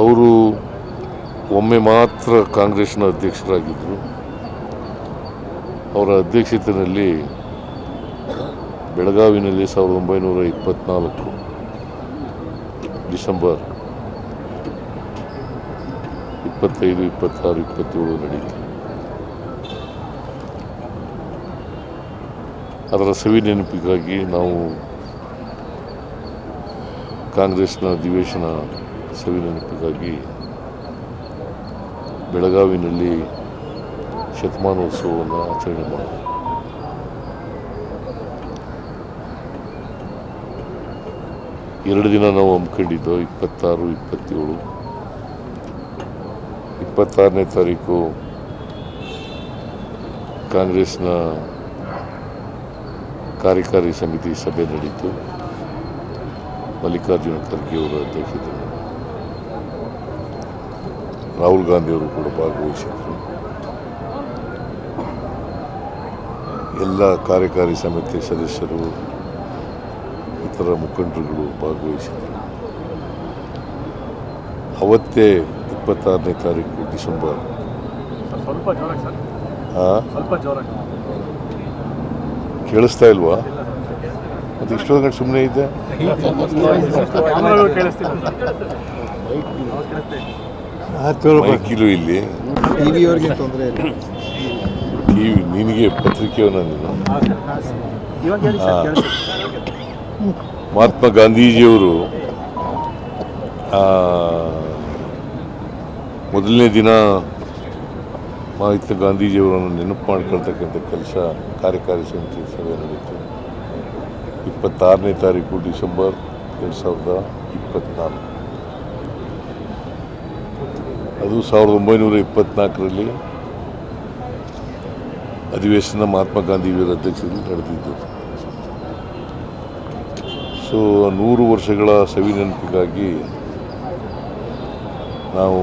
ಅವರು ಒಮ್ಮೆ ಮಾತ್ರ ಕಾಂಗ್ರೆಸ್ನ ಅಧ್ಯಕ್ಷರಾಗಿದ್ದರು. ಅವರ ಅಧ್ಯಕ್ಷತೆಯಲ್ಲಿ ಬೆಳಗಾವಿನಲ್ಲಿ ಸಾವಿರದ ಒಂಬೈನೂರ ಇಪ್ಪತ್ತ್ನಾಲ್ಕು ಡಿಸೆಂಬರ್ ಇಪ್ಪತ್ತೈದು, ಇಪ್ಪತ್ತಾರು, ಇಪ್ಪತ್ತೇಳು ನಡೀತು ಅದರ ಸವಿ ನೆನಪಿಗಾಗಿ ನಾವು ಕಾಂಗ್ರೆಸ್ನ ಅಧಿವೇಶನ ಸವಿ ನೆನಪಿಗಾಗಿ ಬೆಳಗಾವಿನಲ್ಲಿ ಶತಮಾನೋತ್ಸವವನ್ನು ಆಚರಣೆ ಮಾಡಿದೆ. ಎರಡು ದಿನ ನಾವು ಹಮ್ಮಿಕೊಂಡಿದ್ದು ಇಪ್ಪತ್ತಾರು, ಇಪ್ಪತ್ತೇಳು. ಇಪ್ಪತ್ತಾರನೇ ತಾರೀಕು ಕಾಂಗ್ರೆಸ್ನ ಕಾರ್ಯಕಾರಿ ಸಮಿತಿ ಸಭೆ ನಡೀತು. ಮಲ್ಲಿಕಾರ್ಜುನ ಖರ್ಗೆ ಅವರ ಅಧ್ಯಕ್ಷತೆಯಲ್ಲಿ ರಾಹುಲ್ ಗಾಂಧಿಯವರು ಕೂಡ ಭಾಗವಹಿಸಿದರು. ಎಲ್ಲ ಕಾರ್ಯಕಾರಿ ಸಮಿತಿ ಸದಸ್ಯರು ಇತರ ಮುಖಂಡರುಗಳು ಭಾಗವಹಿಸಿದರು. ಅವತ್ತೇ ಇಪ್ಪತ್ತಾರನೇ ತಾರೀಕು ಡಿಸೆಂಬರ್. ಸ್ವಲ್ಪ ಜೋರಾಗಿ ಸರ್. ಆ, ಸ್ವಲ್ಪ ಜೋರಾಗಿ. ಕೇಳಿಸ್ತಾ ಇಲ್ವಾ? ಮತ್ತೆ ಇಷ್ಟೊಂದು ಸುಮ್ಮನೆ ಇದ್ದೆ? ಮೈಕಿಲು ಇಲ್ಲಿ. ಟಿವಿಯವ್ರಿಗೆ ತೊಂದರೆ ಇಲ್ಲ. ಟಿವಿ ನಿನಗೆ ಪತ್ರಿಕೆಯವನ್ನ ನೀನು. ಮಹಾತ್ಮ ಗಾಂಧೀಜಿಯವರು ಮೊದಲನೇ ದಿನ ಮಹಾತ್ಮ ಗಾಂಧೀಜಿಯವರನ್ನು ನೆನಪು ಮಾಡ್ಕೊಳ್ತಕ್ಕಂಥ ಕೆಲಸ ಕಾರ್ಯಕಾರಿ ಸಮಿತಿ ಸಭೆ ನಡೀತು ಇಪ್ಪತ್ತಾರನೇ ತಾರೀಕು ಡಿಸೆಂಬರ್ ಎರಡು ಸಾವಿರದ ಇಪ್ಪತ್ತ್ನಾಲ್ಕು ಅದು ಸಾವಿರದ ಒಂಬೈನೂರ ಇಪ್ಪತ್ನಾಲ್ಕರಲ್ಲಿ ಅಧಿವೇಶನ ಮಹಾತ್ಮ ಗಾಂಧಿಯವರ ಅಧ್ಯಕ್ಷತೆಯಲ್ಲಿ ನಡೆದಿದ್ದು. ಸೊ ನೂರು ವರ್ಷಗಳ ಸವಿ ನೆನಪಿಗಾಗಿ ನಾವು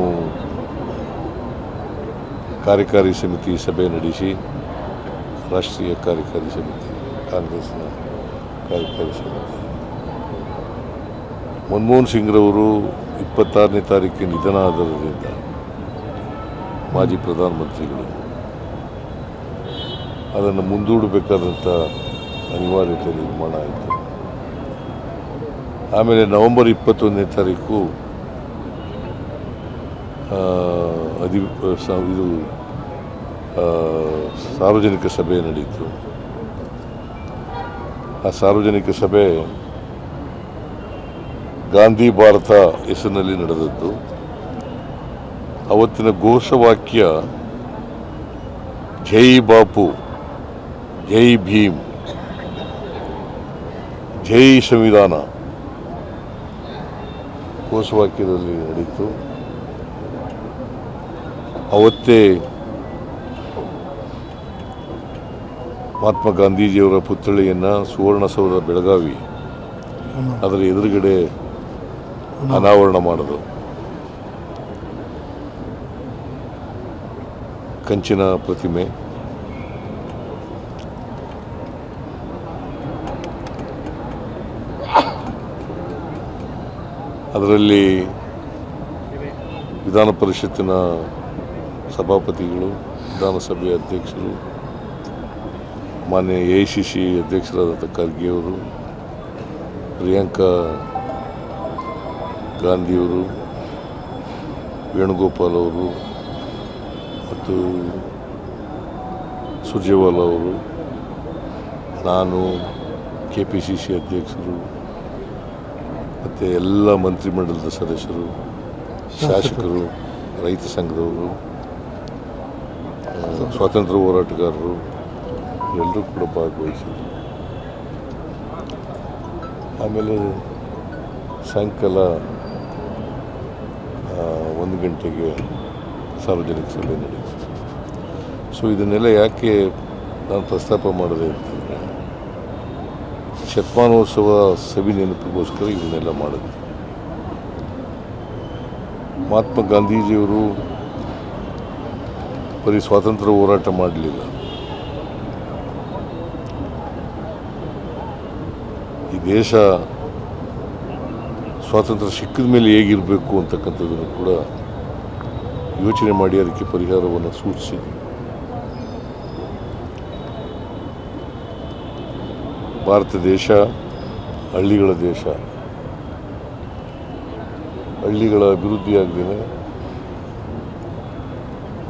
ಕಾರ್ಯಕಾರಿ ಸಮಿತಿ ಸಭೆ ನಡೆಸಿ, ರಾಷ್ಟ್ರೀಯ ಕಾರ್ಯಕಾರಿ ಸಮಿತಿ, ಕಾಂಗ್ರೆಸ್ನ ಕಾರ್ಯಕಾರಿ ಸಮಿತಿ. ಮನಮೋಹನ್ ಸಿಂಗ್ರವರು ಇಪ್ಪತ್ತಾರನೇ ತಾರೀಕಿಗೆ ನಿಧನ ಆದರಿಂದ ಮಾಜಿ ಪ್ರಧಾನಮಂತ್ರಿಗಳು. ಅದನ್ನು ಮುಂದೂಡಬೇಕಾದಂಥ ಅನಿವಾರ್ಯತೆ ನಿರ್ಮಾಣ ಆಯಿತು. ಆಮೇಲೆ ನವೆಂಬರ್ ಇಪ್ಪತ್ತೊಂದನೇ ತಾರೀಕು ಅಧಿ ಇದು ಸಾರ್ವಜನಿಕ ಸಭೆ ನಡೆಯಿತು ಆ ಸಾರ್ವಜನಿಕ ಸಭೆ ಗಾಂಧಿ ಭಾರತ ಹೆಸರಿನಲ್ಲಿ ನಡೆದದ್ದು. ಅವತ್ತಿನ ಘೋಷವಾಕ್ಯ ಜೈ ಬಾಪು ಜೈ ಭೀಮ್ ಜೈ ಸಂವಿಧಾನ. ಘೋಷವಾಕ್ಯದಲ್ಲಿ ನಡೀತು. ಅವತ್ತೇ ಮಹಾತ್ಮ ಗಾಂಧೀಜಿಯವರ ಪುತ್ಥಳಿಯನ್ನು ಸುವರ್ಣಸೌಧ ಬೆಳಗಾವಿ ಅದರ ಎದುರುಗಡೆ ಅನಾವರಣ ಮಾಡೋದು ಕಂಚಿನ ಪ್ರತಿಮೆ. ಅದರಲ್ಲಿ ವಿಧಾನ ಪರಿಷತ್ತಿನ ಸಭಾಪತಿಗಳು, ವಿಧಾನಸಭೆಯ ಅಧ್ಯಕ್ಷರು, ಮಾನ್ಯ ಎ ಸಿ ಸಿ ಅಧ್ಯಕ್ಷರಾದಂಥ ಖರ್ಗೆಯವರು, ಪ್ರಿಯಾಂಕಾ ಗಾಂಧಿಯವರು, ವೇಣುಗೋಪಾಲ್ ಅವರು ಮತ್ತು ಸುರ್ಜೇವಾಲ ಅವರು, ನಾನು ಕೆ ಪಿ ಸಿ ಸಿ ಅಧ್ಯಕ್ಷರು, ಮತ್ತು ಎಲ್ಲ ಮಂತ್ರಿಮಂಡಲದ ಸದಸ್ಯರು, ಶಾಸಕರು, ರೈತ ಸಂಘದವರು ಸ್ವಾತಂತ್ರ್ಯ ಹೋರಾಟಗಾರರು, ಎಲ್ಲರೂ ಕೂಡ ಭಾಗವಹಿಸಿದರು. ಆಮೇಲೆ ಸಾಯಂಕಾಲ ಒಂದು ಗಂಟೆಗೆ ಸಾರ್ವಜನಿಕ ಸಭೆ ನಡೆಯಿತು. ಸೊ ಇದನ್ನೆಲ್ಲ ಯಾಕೆ ನಾನು ಪ್ರಸ್ತಾಪ ಮಾಡಿದೆ ಅಂತಂದರೆ ಶತಮಾನೋತ್ಸವ ಸಭೆ ನೆನಪಿಗೋಸ್ಕರ ಇದನ್ನೆಲ್ಲ ಮಾಡಿದ್ವಿ. ಮಹಾತ್ಮ ಗಾಂಧೀಜಿಯವರು ಬರೀ ಸ್ವಾತಂತ್ರ್ಯ ಹೋರಾಟ ಮಾಡಲಿಲ್ಲ. ಈ ದೇಶ ಸ್ವಾತಂತ್ರ್ಯ ಸಿಕ್ಕಿದ ಮೇಲೆ ಹೇಗಿರಬೇಕು ಅಂತಕ್ಕಂಥದ್ದನ್ನು ಕೂಡ ಯೋಚನೆ ಮಾಡಿ ಅದಕ್ಕೆ ಪರಿಹಾರವನ್ನು ಸೂಚಿಸಿ. ಭಾರತ ದೇಶ, ಹಳ್ಳಿಗಳ ದೇಶ. ಹಳ್ಳಿಗಳ ಅಭಿವೃದ್ಧಿಯಾಗದೇ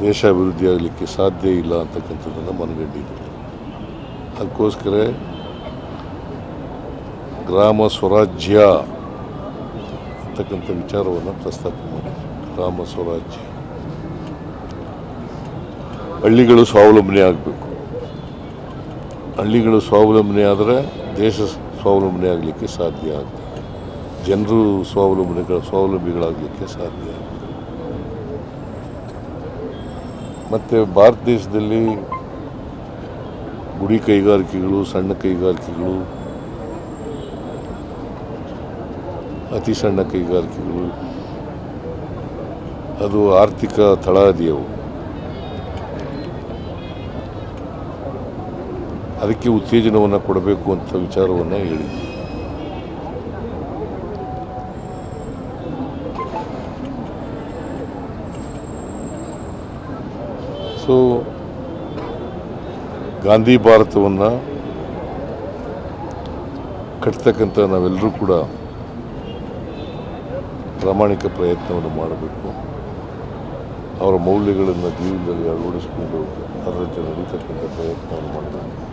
ದೇಶ ಅಭಿವೃದ್ಧಿ ಆಗಲಿಕ್ಕೆ ಸಾಧ್ಯ ಇಲ್ಲ ಅಂತಕ್ಕಂಥದ್ದನ್ನು ಮನಗಂಡಿದ್ವಿ ಅದಕ್ಕೋಸ್ಕರ ಗ್ರಾಮ ಸ್ವರಾಜ್ಯ ಅಂತಕ್ಕಂಥ ವಿಚಾರವನ್ನು ಪ್ರಸ್ತಾಪ ಮಾಡಿದೆ ಗ್ರಾಮ ಸ್ವರಾಜ್ಯ. ಹಳ್ಳಿಗಳು ಸ್ವಾವಲಂಬನೆ ಆಗಬೇಕು. ಹಳ್ಳಿಗಳು ಸ್ವಾವಲಂಬನೆ ಆದರೆ ದೇಶ ಸ್ವಾವಲಂಬನೆ ಆಗಲಿಕ್ಕೆ ಸಾಧ್ಯ ಆಗ್ತದೆ ಜನರು ಸ್ವಾವಲಂಬನೆಗಳ, ಸ್ವಾವಲಂಬಿಗಳಾಗಲಿಕ್ಕೆ ಸಾಧ್ಯ. ಮತ್ತು ಭಾರತ ದೇಶದಲ್ಲಿ ಗುಡಿ ಕೈಗಾರಿಕೆಗಳು, ಸಣ್ಣ ಕೈಗಾರಿಕೆಗಳು, ಅತಿ ಸಣ್ಣ ಕೈಗಾರಿಕೆಗಳು, ಅದು ಆರ್ಥಿಕ ತಳಹದಿಯವು ಅದಕ್ಕೆ ಉತ್ತೇಜನವನ್ನು ಕೊಡಬೇಕು ಅಂತ ವಿಚಾರವನ್ನು ಹೇಳಿದ್ವಿ. ಸೊ ಗಾಂಧಿ ಭಾರತವನ್ನು ಕಟ್ತಕ್ಕಂಥ ನಾವೆಲ್ಲರೂ ಕೂಡ ಪ್ರಾಮಾಣಿಕ ಪ್ರಯತ್ನವನ್ನು ಮಾಡಬೇಕು. ಅವರ ಮೌಲ್ಯಗಳನ್ನು ಜೀವನದಲ್ಲಿ ಅಳವಡಿಸಿಕೊಂಡು ಅದರಂತೆ ನಡೀತಕ್ಕಂಥ ಪ್ರಯತ್ನವನ್ನು ಮಾಡಬೇಕು.